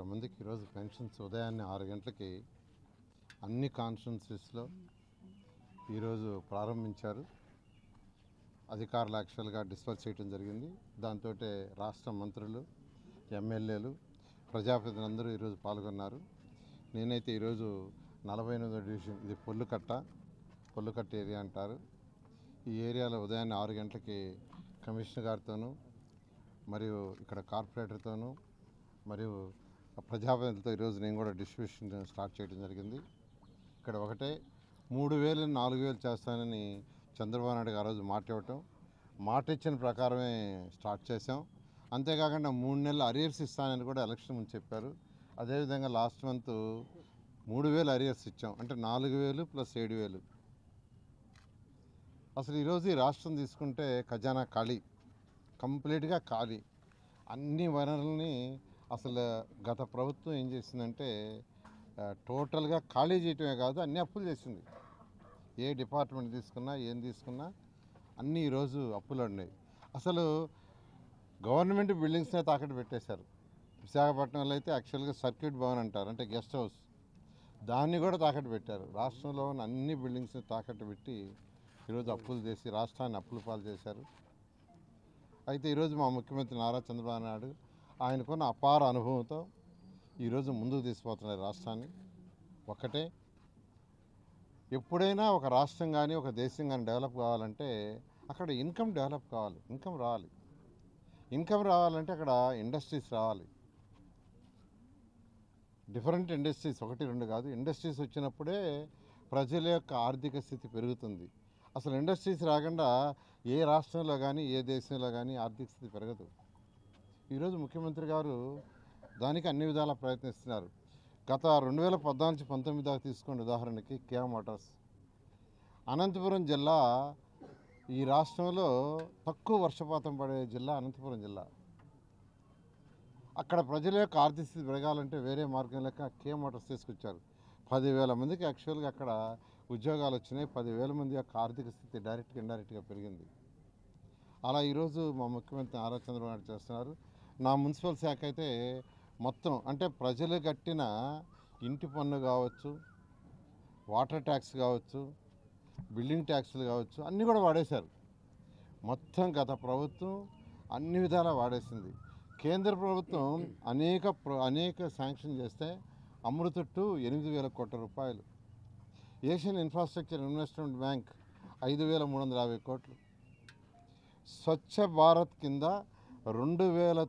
ఇంత మందికి ఈరోజు పెన్షన్స్ ఉదయాన్నే ఆరు గంటలకి అన్ని కాన్స్టిట్యున్సీస్లో ఈరోజు ప్రారంభించారు. అధికారులు యాక్చువల్గా డిస్పర్స్ చేయడం జరిగింది. దాంతో రాష్ట్ర మంత్రులు ఎమ్మెల్యేలు ప్రజాప్రతినిధులందరూ ఈరోజు పాల్గొన్నారు. నేనైతే ఈరోజు నలభై ఎనిమిదో డివిజన్ ఇది పొల్లుకట్ట పొల్లుకట్ట ఏరియా అంటారు. ఈ ఏరియాలో ఉదయాన్నే ఆరు గంటలకి కమిషనర్ గారితోనూ మరియు ఇక్కడ కార్పొరేటర్తోనూ మరియు ప్రజాప్రతినిధులతో ఈరోజు నేను కూడా డిస్ట్రిబ్యూషన్ స్టార్ట్ చేయడం జరిగింది. ఇక్కడ ఒకటే మూడు వేలు నాలుగు వేలు చేస్తానని చంద్రబాబు నాయుడు గారు ఆ రోజు మాట ఇవ్వటం. మాట ఇచ్చిన ప్రకారమే స్టార్ట్ చేసాం అంతేకాకుండా మూడు నెలలు అరియర్స్ ఇస్తానని కూడా ఎలక్షన్ ముందు చెప్పారు. అదేవిధంగా లాస్ట్ మంత్ మూడు వేలు అరియర్స్ ఇచ్చాం. అంటే నాలుగు వేలు ప్లస్ ఏడు వేలు. అసలు ఈరోజు ఈ రాష్ట్రం తీసుకుంటే ఖజానా ఖాళీ. కంప్లీట్గా ఖాళీ. అన్ని వనరుల్ని అసలు గత ప్రభుత్వం ఏం చేసిందంటే టోటల్గా ఖాళీ చేయటమే కాదు అన్ని అప్పులు చేసింది. ఏ డిపార్ట్మెంట్ తీసుకున్నా ఏం తీసుకున్నా అన్నీ ఈరోజు అప్పులు ఉన్నాయి. అసలు గవర్నమెంట్ బిల్డింగ్స్నే తాకట్టు పెట్టేశారు. విశాఖపట్నంలో అయితే యాక్చువల్గా సర్క్యూట్ భవన్ అంటారు అంటే గెస్ట్ హౌస్. దాన్ని కూడా తాకట్టు పెట్టారు. రాష్ట్రంలో ఉన్న అన్ని బిల్డింగ్స్ని తాకట్టు పెట్టి ఈరోజు అప్పులు చేసి రాష్ట్రాన్ని అప్పులు పాలు చేశారు. అయితే ఈరోజు మా ముఖ్యమంత్రి నారా చంద్రబాబు నాయుడు ఆయనకున్న అపార అనుభవంతో ఈరోజు ముందుకు తీసుకుపోతున్నారు రాష్ట్రాన్ని ఒక్కటే. ఎప్పుడైనా ఒక రాష్ట్రం కానీ ఒక దేశం కానీ డెవలప్ కావాలంటే అక్కడ ఇన్కమ్ డెవలప్ కావాలి. ఇన్కమ్ రావాలి. ఇన్కమ్ రావాలంటే అక్కడ ఇండస్ట్రీస్ రావాలి. డిఫరెంట్ ఇండస్ట్రీస్ ఒకటి రెండు కాదు. ఇండస్ట్రీస్ వచ్చినప్పుడే ప్రజల యొక్క ఆర్థిక స్థితి పెరుగుతుంది. అసలు ఇండస్ట్రీస్ రాకుండా ఏ రాష్ట్రంలో కానీ ఏ దేశంలో కానీ ఆర్థిక స్థితి పెరగదు. ఈరోజు ముఖ్యమంత్రి గారు దానికి అన్ని విధాలా ప్రయత్నిస్తున్నారు. గత రెండు వేల పద్నాలుగు నుంచి పంతొమ్మిది దాకా తీసుకోండి ఉదాహరణకి కియా మోటార్స్. అనంతపురం జిల్లా ఈ రాష్ట్రంలో తక్కువ వర్షపాతం పడే జిల్లా అనంతపురం జిల్లా. అక్కడ ప్రజల యొక్క ఆర్థిక స్థితి పెరగాలంటే వేరే మార్గం లెక్క కే మోటార్స్ తీసుకొచ్చారు. పదివేల మందికి యాక్చువల్గా అక్కడ ఉద్యోగాలు వచ్చినాయి. పదివేల మంది యొక్క ఆర్థిక స్థితి డైరెక్ట్గా ఇండైరెక్ట్గా పెరిగింది. అలా ఈరోజు మా ముఖ్యమంత్రి నారా చంద్రబాబు నాయుడు చేస్తున్నారు. నా మున్సిపల్ శాఖ అయితే మొత్తం అంటే ప్రజలు కట్టిన ఇంటి పన్ను కావచ్చు వాటర్ ట్యాక్స్ కావచ్చు బిల్డింగ్ ట్యాక్స్లు కావచ్చు అన్నీ కూడా వాడేశారు. మొత్తం గత ప్రభుత్వం అన్ని విధాలా వాడేసింది. కేంద్ర ప్రభుత్వం అనేక అనేక శాంక్షన్ చేస్తే అమృతట్టు టు ఎనిమిది వేల కోట్ల రూపాయలు. ఏషియన్ ఇన్ఫ్రాస్ట్రక్చర్ ఇన్వెస్ట్మెంట్ బ్యాంక్ ఐదు వేల మూడు వందల యాభై కోట్లు. స్వచ్ఛ భారత్ కింద రెండు వేల